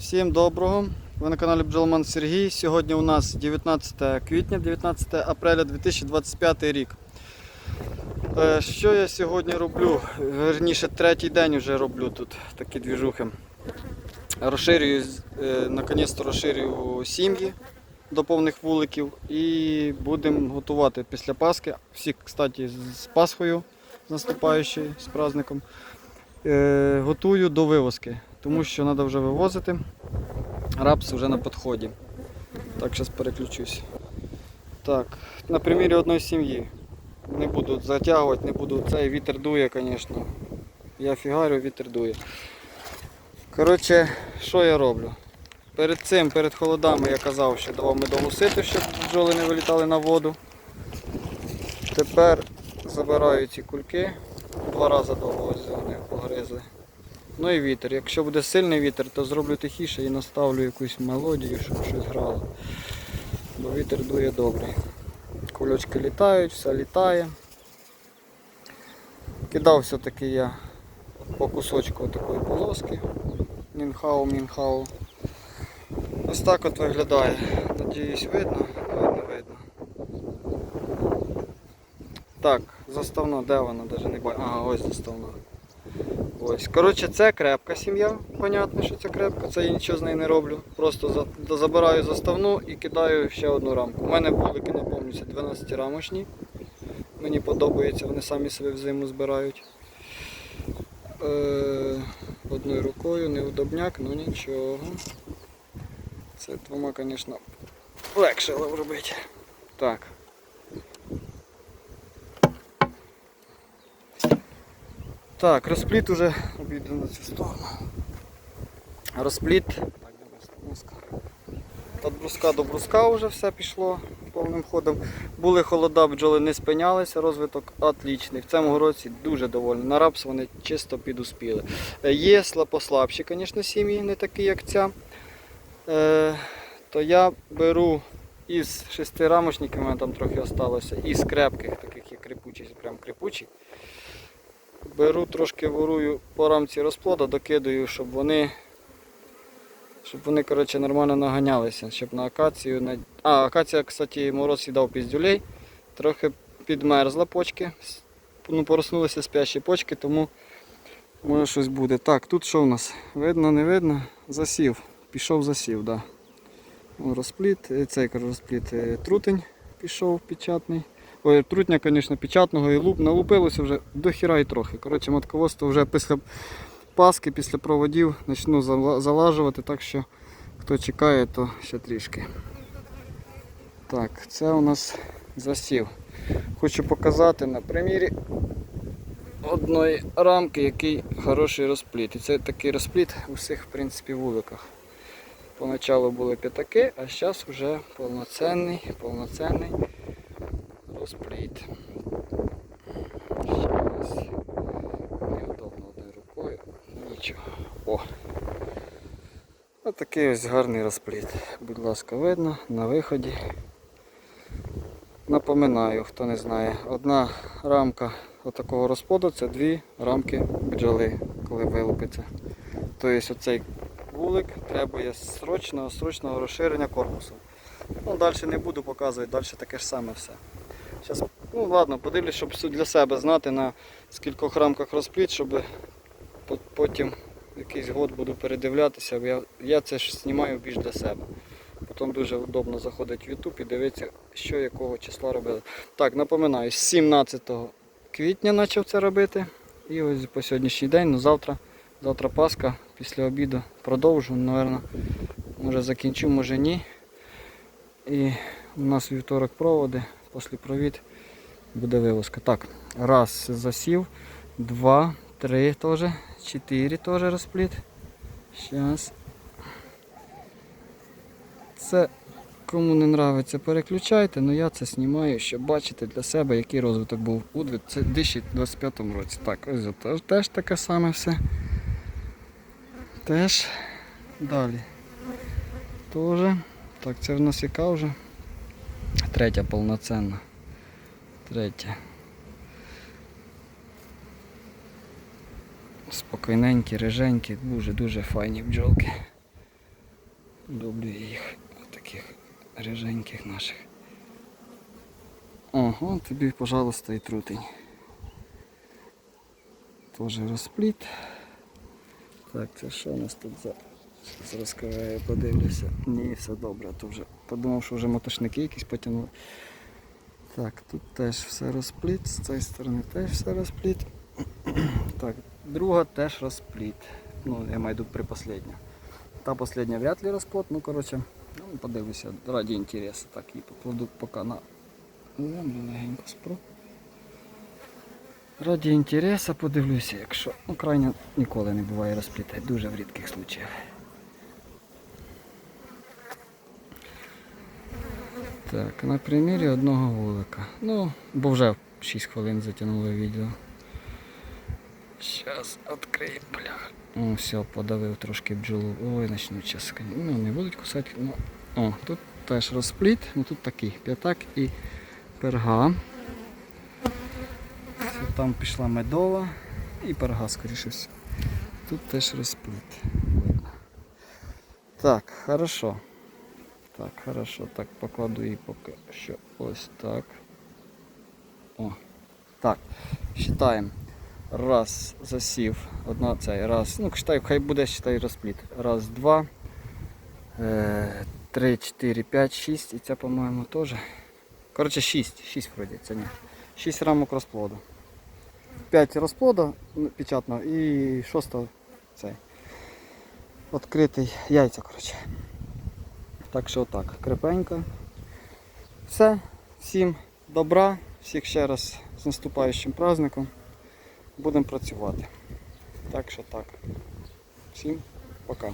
Всім доброго! Ви на каналі Бджолман Сергій. Сьогодні у нас 19 квітня, 19 апреля 2025 рік. Е, Що я сьогодні роблю? Верніше, третій день вже роблю тут такі двіжухи. Розширюю, е, наконець-то розширюю сім'ї до повних вуликів і будемо готувати після Пасхи. Всі, кстати, з Пасхою з наступаючою, з праздником. Е, Готую до вивозки, тому що треба вже вивозити. Рапс вже на підході. Так, зараз переключусь. Так, на примірі одної сім'ї. Не буду затягувати, не буду. Цей вітер дує, звісно. Я фігарю, вітер дує. Коротше, що я роблю? Перед цим, перед холодами я казав, що давав медову сити, щоб бджоли не вилітали на воду. Тепер забираю ці кульки. Два рази довго вони погризли. Ну і вітер. Якщо буде сильний вітер, то зроблю тихіше і наставлю якусь мелодію, щоб щось грало. Бо вітер дує добрий. Кульочки літають, все літає. Кидав все-таки я по кусочку такої полоски. Мінхау, мінхау. Ось так от виглядає. Надіюсь, видно, видно, видно. Так, заставна, де вона? Даже не бачу. Ага, ось заставна. Ось. Коротше, це крепка сім'я. Понятно, що це крепка, це я нічого з нею не роблю. Просто забираю заставну і кидаю ще одну рамку. У мене вулики наповнюються 12 рамочні. Мені подобається, вони самі себе взиму збирають. Е, одною рукою, неудобняк, ну нічого. Це двома, звісно, легше робити. Так. Так, розпліт уже обійду на цю сторону. Розпліт. Так, бруска? Від бруска до бруска вже все пішло повним ходом. Були холода, бджоли не спинялися, розвиток отлічний. В цьому році дуже довольний. На рапс вони чисто підуспіли. Е, Є сла- послабші, звісно, сім'ї, не такі, як ця. Е, то я беру із шестирамочників, у мене там трохи осталося, із крепких, таких як крепучі, прям крепучі. Беру трошки ворую по рамці розплода, докидаю, щоб вони щоб вони коротше, нормально наганялися, щоб на акацію. На... А, акація, кстати, мороз сідав піздюлей, трохи підмерзла почки. Ну, пороснулися спящі почки, тому може щось буде. Так, тут що в нас? Видно, не видно? Засів. Пішов засів. Да. Розпліт, е, цей розпліт е, трутень пішов печатний. Ой, трутня, звісно, печатного і луп, налупилося вже до хіра і трохи. Коротше, матководство вже після паски, після проводів почну залажувати, так що хто чекає, то ще трішки. Так, це у нас засів. Хочу показати на примірі одної рамки, який хороший розпліт. І це такий розпліт у всіх в принципі вуликах. Поначалу були п'ятаки, а зараз вже повноцінний, повноцінний розпліт. Щас. Неудобно одною рукою. Нічого. О! Ось ось гарний розпліт. Будь ласка, видно на виході. Напоминаю, хто не знає, одна рамка отакого розплоду це дві рамки бджоли, коли вилупиться. Тобто оцей вулик требує срочного, срочного розширення корпусу. Ну, далі не буду показувати, далі таке ж саме все. Щас, ну ладно, подивлюсь, щоб для себе знати на скількох рамках розпліт, щоб потім якийсь год буду передивлятися. Я, я це ж знімаю більш для себе. Потім дуже удобно заходити в YouTube і дивитися, що якого числа робили. Так, напоминаю, з 17 квітня почав це робити. І ось по сьогоднішній день, ну завтра, завтра Пасха, після обіду продовжу, напевно. Може закінчу, може ні. І у нас вівторок проводи, після провід буде вивозка. Так, раз засів, два, три теж, чотири теж розпліт. Щас. Це кому не нравиться, переключайте, але я це знімаю, щоб бачити для себе, який розвиток був у 2025 році. Так, ось це теж таке саме все. Теж далі. Тоже. Так, це в нас яка вже? Третя повноцінна. Третя. Спокійненькі, риженькі, дуже-дуже файні бджолки. Люблю їх, таких риженьких наших. Ого, тобі, пожалуйста, і трутень. Тоже розпліт. Так, це що у нас тут за Зараз розкриваю, подивлюся. Ні, все добре, то вже подумав, що вже мотошники якісь потягнули. Так, тут теж все розпліт, з цієї сторони теж все розпліт. Так, друга теж розпліт. Ну, я маю в виду. Та последня вряд ли розплод, ну коротше, ну, подивлюся, раді інтересу. Так, і покладу поки на землю легенько спру. Раді інтересу подивлюся, якщо. Ну, крайне ніколи не буває розпліт, дуже в рідких случаях. Так, на примірі одного вулика. Ну, бо вже 6 хвилин затягнуло відео. Зараз відкриємо, бляха. О, все, подавив трошки бджолу. Ой, почнуть час. Ну, не будуть кусати. Ну. О, тут теж розпліт, ну тут такий п'ятак і перга. Це там пішла медова і перга, скоріше все. Тут теж розпліт. Так, хорошо. Так, хорошо. Так, покладу її поки що ось так. О. Так. Считаємо. Раз, засів. Одна цей. Раз. Ну, считай, хай буде, считай, розпліт. Раз, два. Е, три, чотири, п'ять, шість. І це, по-моєму, теж. Коротше, шість. Шість вроді, це ні. Шість рамок розплоду. П'ять розплоду ну, печатного і шоста цей. Відкритий яйця, коротше. Так що так, крепенько. Все, всім добра, всіх ще раз з наступаючим праздником. Будемо працювати. Так що так. Всім пока.